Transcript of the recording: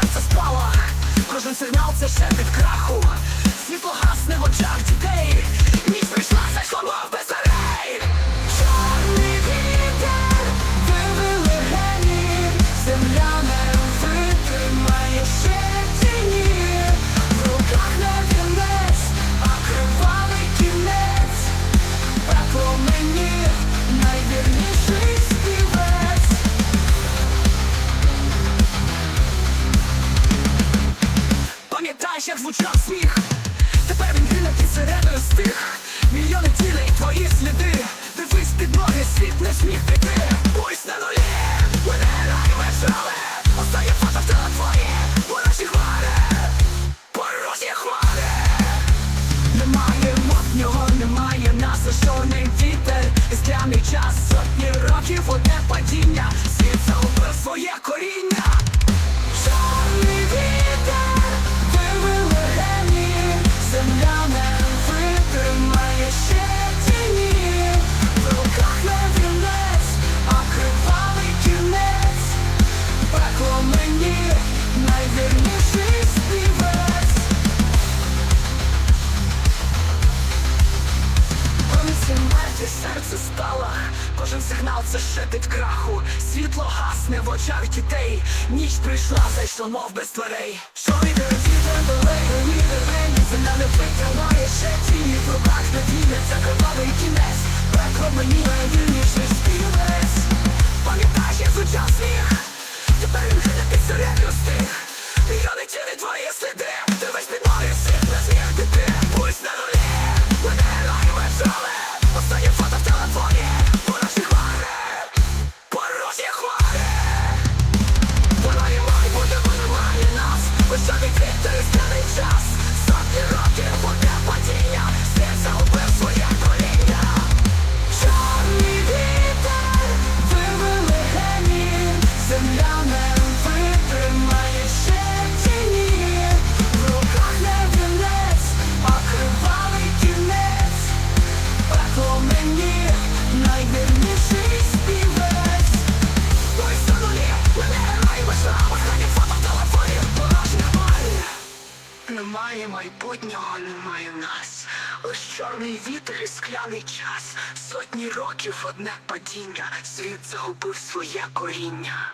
серце спало, Кожен сигнал це від краху. Світло гасне в очах дітей Як звучав сміх. Тепер він гине під середою стих. Мільйони тілей, твої сліди. Дивись під ноги, світ не сміх піти. Пусть на нулі, мене але Остає фото в твоє Порожні хмари, порожні хмари. Немає мутнього, немає нас, а чорний вітер Іскляний час, сотні років, одне падіння. Світ загубив своє коріння мені найвірніший співець. Пам'яті мертві серце стало. Кожен сигнал це шепіт краху. Світло гасне в очах дітей. Ніч прийшла, зайшла, мов без дверей. Що йде ніде мені Земля не витримає ще тіні В руках не вінеться кривавий кінець майбутнього, немає нас. Лиш чорний вітер і скляний час. Сотні років одне падіння. Світ загубив своє коріння